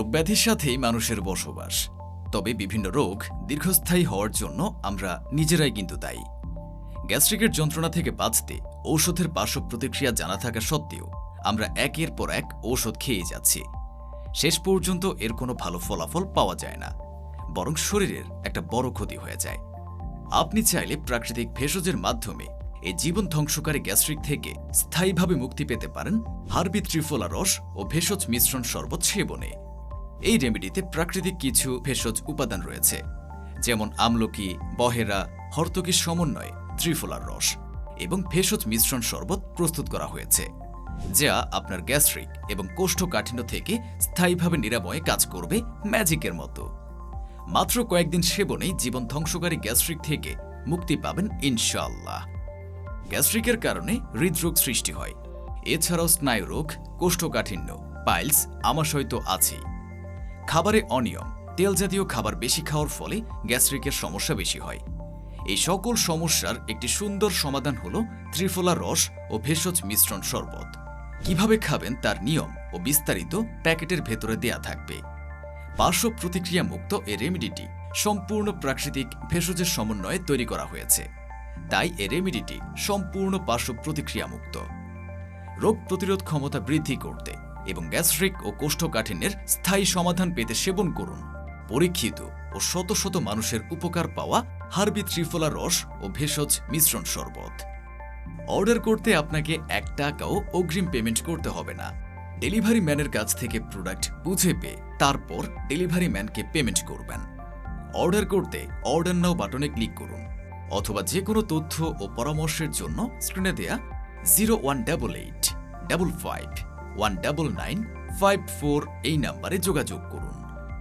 রোগব্যাধির সাথেই মানুষের বসবাস। তবে বিভিন্ন রোগ দীর্ঘস্থায়ী হওয়ার জন্য আমরা নিজেরাই কিন্তু দায়ী। গ্যাস্ট্রিকের যন্ত্রণা থেকে বাঁচতে ঔষধের পার্শ্ব প্রতিক্রিয়া জানা থাকা সত্ত্বেও আমরা একের পর এক ঔষধ খেয়ে যাচ্ছি। শেষ পর্যন্ত এর কোনো ভালো ফলাফল পাওয়া যায় না, বরং শরীরের একটা বড় ক্ষতি হয়ে যায়। আপনি চাইলে প্রাকৃতিক ভেষজের মাধ্যমে এই জীবন ধ্বংসকারী গ্যাস্ট্রিক থেকে স্থায়ীভাবে মুক্তি পেতে পারেন হার্বি ত্রিফলা রস ও ভেষজ মিশ্রণ শরবত সেবনে। এই রেমেডিতে প্রাকৃতিক কিছু ভেষজ উপাদান রয়েছে, যেমন আমলকি, বহেরা, হর্তকির সমন্বয়ে, ত্রিফলার রস এবং ভেষজ মিশ্রণ শরবত প্রস্তুত করা হয়েছে, যা আপনার গ্যাস্ট্রিক এবং কোষ্ঠকাঠিন্য থেকে স্থায়ীভাবে নিরাময়ে কাজ করবে ম্যাজিকের মতো। মাত্র কয়েকদিন সেবনেই জীবন ধ্বংসকারী গ্যাস্ট্রিক থেকে মুক্তি পাবেন ইনশাল্লাহ গ্যাস্ট্রিকের কারণে হৃদরোগ সৃষ্টি হয়। এছাড়াও স্নায়ুরোগ, কোষ্ঠকাঠিন্য, পাইলস, আমাশয় তো আছেই। খাবারে অনিয়ম। তেল জাতীয় খাবার বেশি খাওয়ার ফলে গ্যাস্ট্রিকের সমস্যা বেশি হয়। এই সকল সমস্যার একটি সুন্দর সমাধান হল ত্রিফলা রস ও ভেষজ মিশ্রণ শরবত। কীভাবে খাবেন তার নিয়ম ও বিস্তারিত প্যাকেটের ভেতরে দেয়া থাকবে। পার্শ্ব প্রতিক্রিয়া মুক্ত এই রেমিডিটি সম্পূর্ণ প্রাকৃতিক ভেষজের সমন্বয়ে তৈরি করা হয়েছে। তাই এই রেমেডিটি সম্পূর্ণ পার্শ্ব প্রতিক্রিয়া মুক্ত। রোগ প্রতিরোধ ক্ষমতা বৃদ্ধি করতে এবং গ্যাস্ট্রিক ও কোষ্ঠকাঠিন্যের স্থায়ী সমাধান পেতে সেবন করুন। পরীক্ষিত ও শত শত মানুষের উপকার পাওয়া হার্বি ত্রিফলা রস ও ভেষজ মিশ্রণ শরবত। অর্ডার করতে আপনাকে এক টাকাও অগ্রিম পেমেন্ট করতে হবে না। ডেলিভারি ম্যানের কাছ থেকে প্রোডাক্ট বুঝে পেয়ে তারপর ডেলিভারি ম্যানকে পেমেন্ট করবেন। অর্ডার করতে অর্ডার নাও বাটনে ক্লিক করুন অথবা যে কোনো তথ্য ও পরামর্শের জন্য স্ক্রিনে দেয়া zero one double eight double five one double nine five four এই নাম্বারে যোগাযোগ করুন।